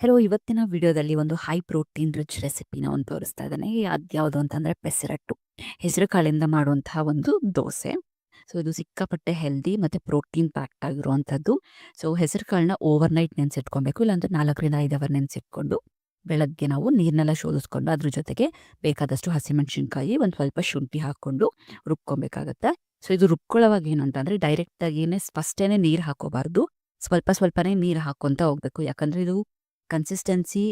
Hello, ಇವತ್ತಿನ ವಿಡಿಯೋದಲ್ಲಿ ಒಂದು ಹೈ ಪ್ರೋಟೀನ್ ರಿಚ್ ರೆಸಿಪಿನ ಒಂದು ತೋರಿಸ್ತಾ ಇದ್ದಾನೆ. ಅದ್ಯಾವುದು ಅಂತಂದರೆ ಪೆಸರಟ್ಟು. ಹೆಸರು ಕಾಳಿಂದ ಮಾಡುವಂತಹ ಒಂದು ದೋಸೆ. ಸೊ ಇದು ಸಿಕ್ಕಾಪಟ್ಟೆ ಹೆಲ್ದಿ ಮತ್ತು ಪ್ರೋಟೀನ್ ಪ್ಯಾಕ್ಟ್ ಆಗಿರುವಂಥದ್ದು. ಸೊ ಹೆಸರು ಕಾಳನ್ನ ಓವರ್ ನೈಟ್ ನೆನೆಸಿಟ್ಕೊಬೇಕು. ಇಲ್ಲಾಂದ್ರೆ ನಾಲ್ಕರಿಂದ ಐದು ಅವರ್ ನೆನೆಸಿಟ್ಕೊಂಡು ಬೆಳಗ್ಗೆ ನಾವು ನೀರನ್ನೆಲ್ಲ ಶೋಧಿಸ್ಕೊಂಡು ಅದ್ರ ಜೊತೆಗೆ ಬೇಕಾದಷ್ಟು ಹಸಿಮೆಣಸಿನ್ಕಾಯಿ, ಒಂದು ಸ್ವಲ್ಪ ಶುಂಠಿ ಹಾಕ್ಕೊಂಡು ರುಬ್ಕೊಬೇಕಾಗತ್ತೆ. ಸೊ ಇದು ರುಬ್ಕೊಳ್ಳೋವಾಗ ಏನು ಅಂತಂದರೆ ಡೈರೆಕ್ಟಾಗಿಯೇ ಫಸ್ಟೇನೆ ನೀರು ಹಾಕೋಬಾರ್ದು ಸ್ವಲ್ಪ ಸ್ವಲ್ಪನೇ ನೀರು ಹಾಕ್ಕೊತ ಹೋಗ್ಬೇಕು. ಯಾಕಂದರೆ ಇದು ಕನ್ಸಿಸ್ಟೆನ್ಸಿ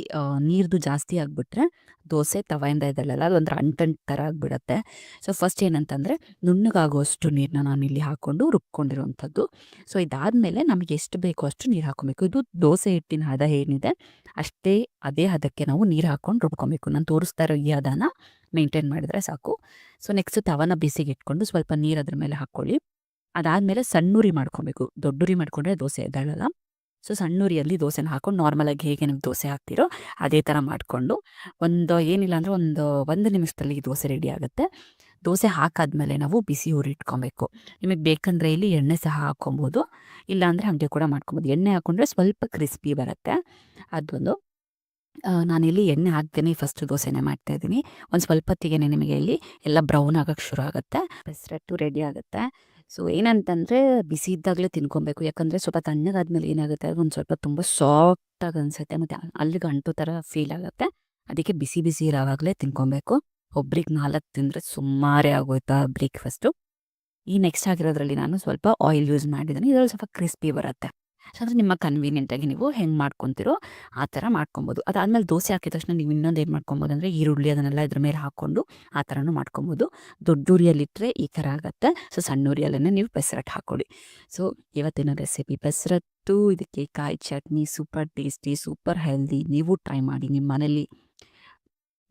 ನೀರ್ದು ಜಾಸ್ತಿ ಆಗಿಬಿಟ್ರೆ ದೋಸೆ ತವೆಯಿಂದ ಇದೆಲ್ಲ ಅದೊಂಥರ ಅಂಟಂಟ್ ಥರ ಆಗಿಬಿಡತ್ತೆ. ಸೊ ಫಸ್ಟ್ ಏನಂತಂದರೆ ನುಣ್ಣಗಾಗುವಷ್ಟು ನೀರನ್ನ ನಾನು ಇಲ್ಲಿ ಹಾಕ್ಕೊಂಡು ರುಬ್ಕೊಂಡಿರುವಂಥದ್ದು. ಸೊ ಇದಾದಮೇಲೆ ನಮಗೆ ಎಷ್ಟು ಬೇಕೋ ಅಷ್ಟು ನೀರು ಹಾಕ್ಕೊಬೇಕು ಇದು ದೋಸೆ ಹಿಟ್ಟಿನ ಹದ ಏನಿದೆ, ಅಷ್ಟೇ ಅದೇ ಹದಕ್ಕೆ ನಾವು ನೀರು ಹಾಕ್ಕೊಂಡು ರುಬ್ಕೊಬೇಕು. ನಾನು ತೋರಿಸ್ತಾ ಇರೋ ಈ ಹದನ ಮೇಂಟೈನ್ ಮಾಡಿದರೆ ಸಾಕು. ಸೊ ನೆಕ್ಸ್ಟ್ ತವನ ಬಿಸಿಗೆ ಇಟ್ಕೊಂಡು ಸ್ವಲ್ಪ ನೀರು ಅದ್ರ ಮೇಲೆ ಹಾಕ್ಕೊಳ್ಳಿ ಅದಾದಮೇಲೆ ಸಣ್ಣುರಿ ಮಾಡ್ಕೊಬೇಕು. ದೊಡ್ಡುರಿ ಮಾಡ್ಕೊಂಡ್ರೆ ದೋಸೆ ಎದ್ದೇಳಲ್ಲ. ಸೊ ಸಣ್ಣ ಉರಿಯಲ್ಲಿ ದೋಸೆನ ಹಾಕೊಂಡು ನಾರ್ಮಲಾಗಿ ಹೇಗೆ ನಿಮ್ಗೆ ದೋಸೆ ಹಾಕ್ತಿರೋ ಅದೇ ಥರ ಮಾಡಿಕೊಂಡು ಒಂದು ಏನಿಲ್ಲ ಅಂದರೆ ಒಂದು ಒಂದು ನಿಮಿಷದಲ್ಲಿ ದೋಸೆ ರೆಡಿ ಆಗುತ್ತೆ. ದೋಸೆ ಹಾಕಾದ್ಮೇಲೆ ನಾವು ಬಿಸಿ ಉರಿ ಇಟ್ಕೊಬೇಕು. ನಿಮಗೆ ಬೇಕಂದ್ರೆ ಇಲ್ಲಿ ಎಣ್ಣೆ ಸಹ ಹಾಕ್ಕೊಬೋದು. ಇಲ್ಲಾಂದರೆ ಹಾಗೆ ಕೂಡ ಮಾಡ್ಕೊಬೋದು. ಎಣ್ಣೆ ಹಾಕೊಂಡ್ರೆ ಸ್ವಲ್ಪ ಕ್ರಿಸ್ಪಿ ಬರುತ್ತೆ. ಅದೊಂದು ನಾನಿಲ್ಲಿ ಎಣ್ಣೆ ಹಾಕ್ತೇನೆ ಫಸ್ಟ್ ದೋಸೆನೇ ಮಾಡ್ತಾ ಇದ್ದೀನಿ. ಒಂದು ಸ್ವಲ್ಪ ಹೊತ್ತಿಗೆ ನಿಮಗೆ ಇಲ್ಲಿ ಎಲ್ಲ ಬ್ರೌನ್ ಆಗೋಕ್ಕೆ ಶುರು ಆಗುತ್ತೆ. ಬೆಸ್ರಟ್ಟು ರೆಡಿ ಆಗುತ್ತೆ. ಸೊ, ಏನಂತಂದರೆ ಬಿಸಿ ಇದ್ದಾಗಲೇ ತಿನ್ಕೊಬೇಕು. ಯಾಕಂದರೆ ಸ್ವಲ್ಪ ತಣ್ಣಗಾದ್ಮೇಲೆ ಏನಾಗುತ್ತೆ, ಒಂದು ಸ್ವಲ್ಪ ತುಂಬ ಸಾಫ್ಟಾಗಿ ಅನಿಸುತ್ತೆ ಮತ್ತು ಅಲ್ಲಿಗೆ ಅಂಟು ಥರ ಫೀಲ್ ಆಗುತ್ತೆ. ಅದಕ್ಕೆ ಬಿಸಿ ಬಿಸಿ ಇರೋವಾಗಲೇ ತಿನ್ಕೊಬೇಕು. ಒಬ್ರಿಗೆ ನಾಲ್ಕು ತಿಂದರೆ ಸುಮಾರೇ ಆಗೋಯ್ತಾ ಬ್ರೇಕ್ಫಾಸ್ಟು ಈ ನೆಕ್ಸ್ಟ್ ಆಗಿರೋದ್ರಲ್ಲಿ ನಾನು ಸ್ವಲ್ಪ ಆಯಿಲ್ ಯೂಸ್ ಮಾಡಿದ್ದೀನಿ. ಇದರಲ್ಲಿ ಸ್ವಲ್ಪ ಕ್ರಿಸ್ಪಿ ಬರುತ್ತೆ. ಅಂದರೆ ನಿಮ್ಮ ಕನ್ವೀನಿಯೆಂಟಾಗಿ ನೀವು ಹೆಂಗೆ ಮಾಡ್ಕೊತಿರೋ ಆ ಥರ ಮಾಡ್ಕೊಬೋದು. ಅದಾದಮೇಲೆ ದೋಸೆ ಹಾಕಿದ ತಕ್ಷಣ ನೀವು ಇನ್ನೊಂದು ಏನು ಮಾಡ್ಕೊಬೋದು ಅಂದರೆ ಈರುಳ್ಳಿ ಅದನ್ನೆಲ್ಲ ಇದ್ರ ಮೇಲೆ ಹಾಕ್ಕೊಂಡು ಆ ಥರನೂ ಮಾಡ್ಕೊಬೋದು. ದೊಡ್ಡ ಉರಿಯಲ್ಲಿಟ್ಟರೆ ಈ ಥರ ಆಗುತ್ತೆ. ಸೊ ಸಣ್ಣ ಉರಿಯಲ್ಲೇ ನೀವು ಪೆಸರಟ್ ಹಾಕೊಳ್ಳಿ. ಸೊ ಇವತ್ತಿನ ರೆಸಿಪಿ ಪೆಸರಟ್ಟು ಇದಕ್ಕೆ ಕಾಯಿ chutney super tasty super healthy ನೀವು ಟ್ರೈ ಮಾಡಿ ನಿಮ್ಮ ಮನೇಲಿ.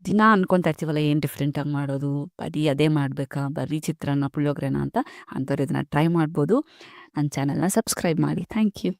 ದಿನ ಅನ್ಕೊತಾ ಇರ್ತೀವಲ್ಲ ಏನು ಡಿಫ್ರೆಂಟಾಗಿ ಮಾಡೋದು? ಬರೀ ಅದೇ ಮಾಡಬೇಕಾ? ಬರೀ ಚಿತ್ರಾನ್ನ, ಪುಳಿಯೋಗ್ರೆನ ಅಂತ ಅಂಥವ್ರು ಇದನ್ನು ಟ್ರೈ ಮಾಡ್ಬೋದು. ನನ್ನ ಚಾನಲ್ನ ಸಬ್ಸ್ಕ್ರೈಬ್ ಮಾಡಿ. Thank you